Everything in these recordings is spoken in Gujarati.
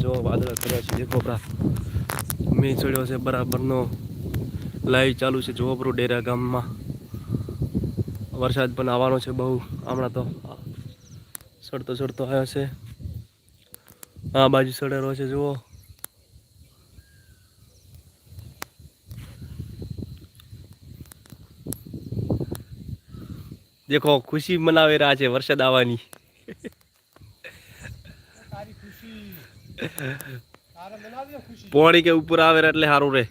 જો વાદળા કર્યા છે. દેખો બરા મેં ચડ્યો છે બરાબરનો. લાઈવ ચાલુ છે જોવપુર ડેરા ગામમાં. વરસાદ પણ આવવાનો છે બહુ. હમણાં તો સડતો સડતો આવ્યો છે. આ બાજુ સડેલો છે, જુઓ. દેખો, ખુશી મનાવી રહ્યા છે વરસાદ આવવાની તારી ખુશી તારે મનાવ્યો ખુશી પોણી કે ઉપર આવે એટલે સારું રહે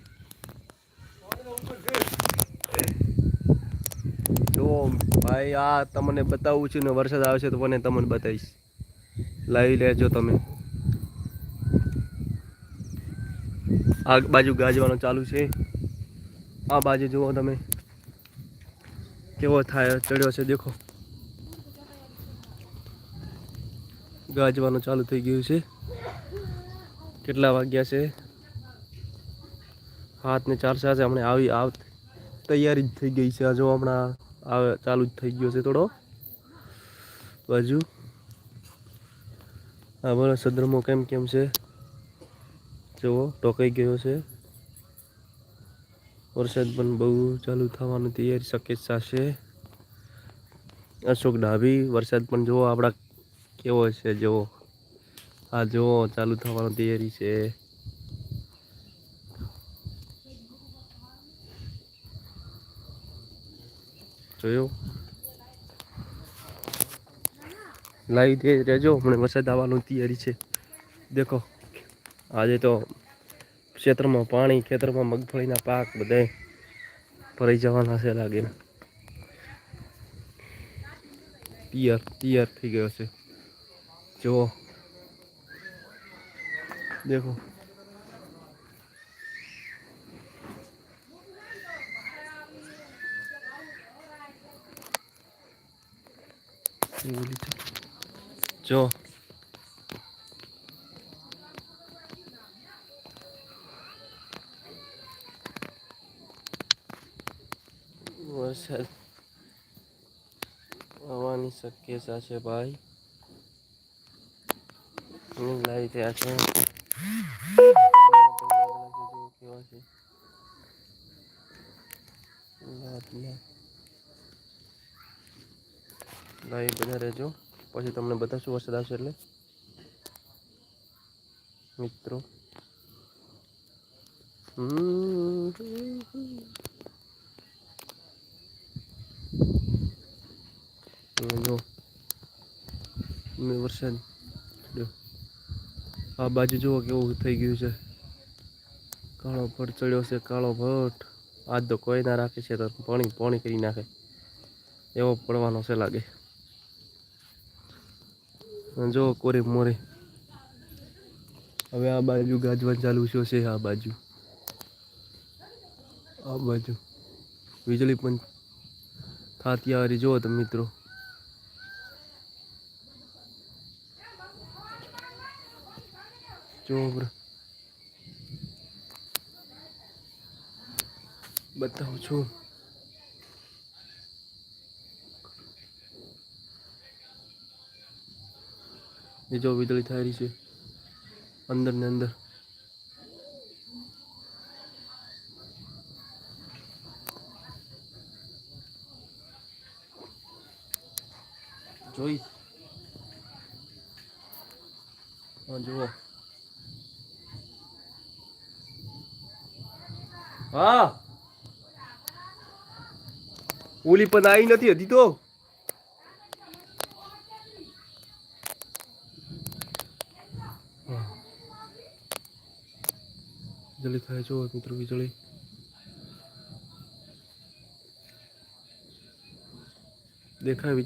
જો ભાઈ, આ તમને બતાવું છું ને, વરસાદ આવે છે તો મને તમને બતાવીશ. લાવી લેજો તમે. આ બાજુ ગાજવાનું ચાલુ છે. આ બાજુ જુઓ તમે. કેવો થાય, ચડ્યો છે, દેખો. ગાજવાનું ચાલુ થઈ ગયું છે. કેટલા વાગ્યા છે? હાથ ને ચાર સાથે હમણાં આવી આવ તૈયારી જ થઈ ગઈ છે. આ જો હમણાં આવે ચાલુ જ થઈ ગયો છે થોડો. બાજુ. આ બોલો, સદ્રમો કેમ કેમ છે? જુઓ, ટોકાઈ ગયો છે. વરસાદ પણ બહુ ચાલુ થવાની તૈયારી શક્યતા થશે. અશોક ડાભી વરસાદ પણ જુઓ આપણા કેવો છે, જુઓ. આ જુઓ ચાલુ થવાનું તૈયારી છે. જોયો? લાવી દે રહેજો, હમણાં વરસાદ આવવાની તૈયારી છે. દેખો, આજે તો ક્ષેત્રમાં પાણી, ખેતરમાં મગફળીના પાક બધે ભરાઈ જવાના છે લાગે. પિયર તૈયાર થઈ ગયો છે. જુઓ. દેખો એ ઓલી છે. જો વરસાદ આવવાની શક્યતા છે ભાઈ હું લાવી ત્યાં છે રાતના બધા રહેજો પછી તમને બતાવશું વરસાદ આવશે એટલે મિત્રો જો વરસાદ. આ બાજુ જુઓ કેવું થઈ ગયું છે. કાળો ભટ ચડ્યો છે, કાળો ભટ આજ તો કોઈ ના રાખે છે, તો પાણી પાણી કરી નાખે. એવો પડવાનો છે લાગે. જો કોરે મોરે. હવે આ બાજુ ગાજવાન ચાલુ છે, આ બાજુ. આ બાજુ. વીજળી પણ થાતી આવી જુઓ તમે મિત્રો. જો બતાવું છું એ જો વીજળી થઈ રહી છે અંદર ને અંદર જોઈ હા જુઓ હા. ઓલી પણ આવી નથી હતી તો. વીજળી થાય જો મિત્રો વીજળી દેખાય